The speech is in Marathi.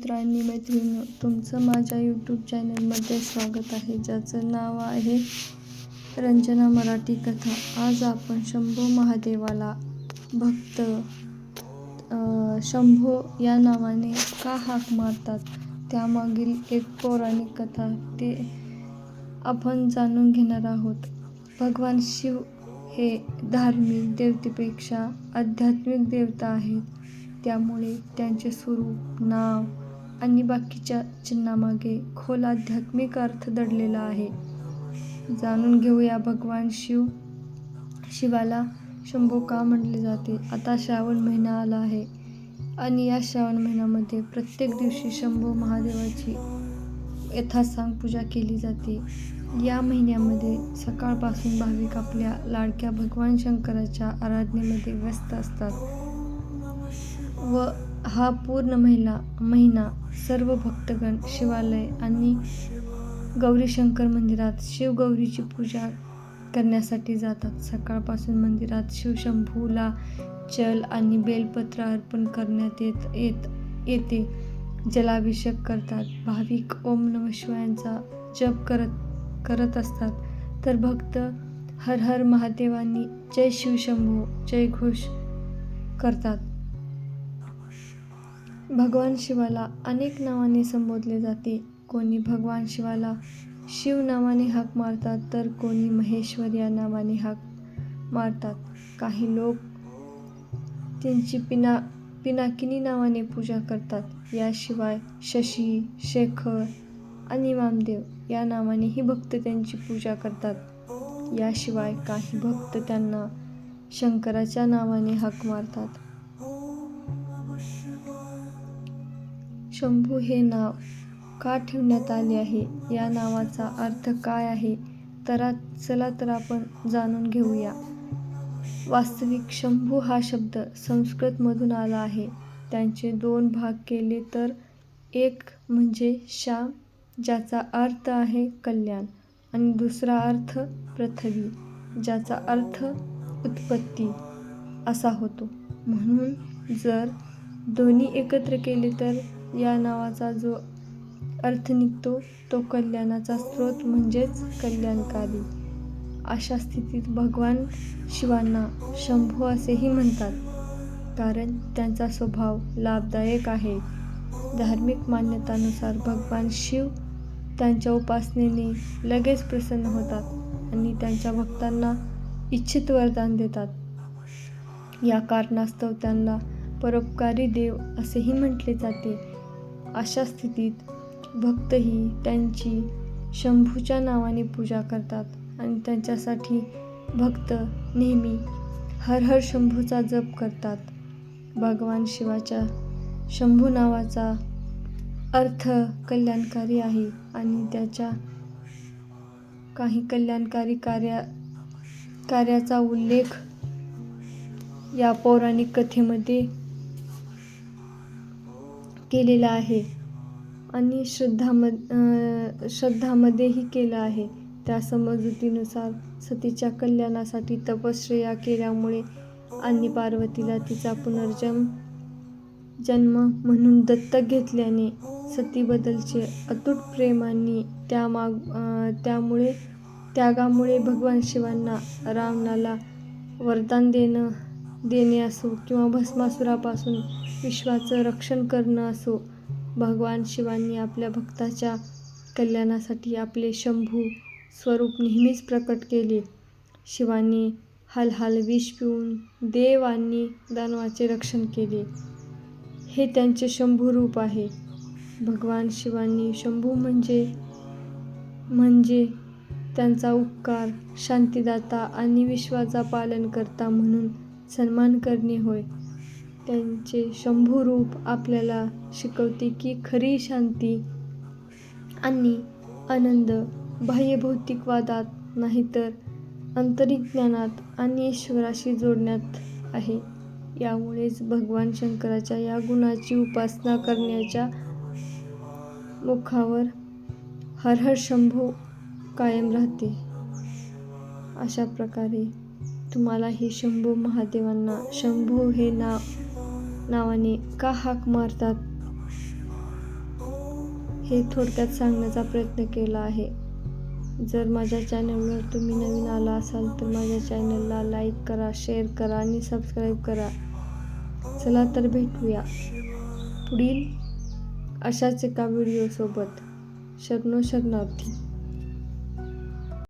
मित्रांनी मैत्रिणी तुमचं माझ्या यूट्यूब चॅनलमध्ये स्वागत आहे ज्याचं नाव आहे रंजना मराठी कथा. आज आपण शंभो महादेवाला भक्त शंभो या नावाने का हाक मारतात त्यामागील एक पौराणिक कथा ते आपण जाणून घेणार आहोत. भगवान शिव हे धार्मिक देवतेपेक्षा आध्यात्मिक देवता आहेत त्यामुळे त्यांचे स्वरूप नाव आणि बाकीच्या चिन्हामागे खोल आध्यात्मिक अर्थ दडलेला आहे. जाणून घेऊया भगवान शिव. शिवाला शंभू का म्हटले जाते? आता श्रावण महिना आला आहे आणि या श्रावण महिन्यामध्ये प्रत्येक दिवशी शंभू महादेवाची यथासांग पूजा केली जाते. या महिन्यामध्ये सकाळपासून भाविक आपल्या लाडक्या भगवान शंकराच्या आराधनेमध्ये व्यस्त असतात व हा पूर्ण महिला महिना सर्व भक्तगण शिवालय आणि गौरीशंकर मंदिरात शिवगौरीची पूजा करण्यासाठी जातात. सकाळपासून मंदिरात शिवशंभूला जल आणि बेलपत्र अर्पण करण्यात येत येत येते. जलाभिषेक करतात. भाविक ओम नम शिवायांचा जप करत करत असतात. तर भक्त हर हर महादेवांनी जय शिवशंभू जय घोष करतात. भगवान शिवाला अनेक नावाने संबोधले जाते. कोणी भगवान शिवाला शिव नावाने हाक मारतात तर कोणी महेश्वर या नावाने हाक मारतात. काही लोक त्यांची पिना पिनाकिनी नावाने पूजा करतात. याशिवाय शशी शेखर आणि वामदेव या नावानेही भक्त त्यांची पूजा करतात. याशिवाय काही भक्त त्यांना शंकराच्या नावाने हाक मारतात. शंभू हे नाव का ठेवण्यात आले आहे? या नावाचा अर्थ काय आहे? तर चला तर आपण जाणून घेऊया. वास्तविक शंभू हा शब्द संस्कृतमधून आला आहे. त्यांचे दोन भाग केले तर एक म्हणजे श्याम ज्याचा अर्थ आहे कल्याण आणि दुसरा अर्थ पृथ्वी ज्याचा अर्थ उत्पत्ती असा होतो. म्हणून जर दोन्ही एकत्र केले तर या नावाचा जो अर्थ निघतो तो कल्याणाचा स्रोत म्हणजेच कल्याणकारी. अशा स्थितीत भगवान शिवांना शंभू असेही म्हणतात. कारण त्यांचा स्वभाव लाभदायक आहे. धार्मिक मान्यतानुसार भगवान शिव त्यांच्या उपासनेने लगेच प्रसन्न होतात आणि त्यांच्या भक्तांना इच्छित वरदान देतात. या कारणास्तव त्यांना परोपकारी देव असेही म्हटले जाते. अशा स्थितीत भक्तही त्यांची शंभूच्या नावाने पूजा करतात आणि त्यांच्यासाठी भक्त नेहमी हर हर शंभूचा जप करतात. भगवान शिवाच्या शंभू नावाचा अर्थ कल्याणकारी आहे आणि त्याच्या काही कल्याणकारी कार्या कार्याचा उल्लेख या पौराणिक कथेमध्ये केलेलं आहे. आणि श्रद्धामद श्रद्धामध्येही केलं आहे. त्या समजुतीनुसार सतीच्या कल्याणासाठी तपश्चर्या केल्यामुळे आणि पार्वतीला तिचा पुनर्जन्म जन्म म्हणून दत्तक घेतल्याने सतीबद्दलचे अतूट प्रेम आणि त्यामाग त्यामुळे त्यागामुळे भगवान शिवांना रावणाला वरदान देणं देणे असो किंवा भस्मासुरापासून विश्वाचं रक्षण करणं असो भगवान शिवांनी आपल्या भक्ताच्या कल्याणासाठी आपले शंभू स्वरूप नेहमीच प्रकट केले. शिवांनी हलहल विष पिऊन देवांनी दानवाचे रक्षण केले. हे त्यांचे शंभू रूप आहे. भगवान शिवांनी शंभू म्हणजे म्हणजे त्यांचा उपकार शांतीदाता आणि विश्वाचा पालन करता म्हणून सन्मान करणे होय. त्यांचे शंभू रूप आपल्याला शिकवते की खरी शांती आणि आनंद बाह्य भौतिकवादात नाही तर आंतरिक ज्ञानात आणि ईश्वराशी जोडण्यात आहे. यामुळेच भगवान शंकराच्या या गुणाची उपासना करण्याच्या मुखावर हर हर शंभू कायम राहते. अशा प्रकारे तुम्हाला हे शंभू महादेवांना शंभू हे नाव नावाने का हाक मारतात? हे थोडक्यात सांगण्याचा प्रयत्न केला आहे. जर माझ्या चॅनलवर तुम्ही नवीन आला असाल तर माझ्या चॅनलला लाईक करा शेअर करा आणि सबस्क्राईब करा. चला तर भेटूया पुढील अशाच एका व्हिडिओसोबत. शरणो शरणार्थी.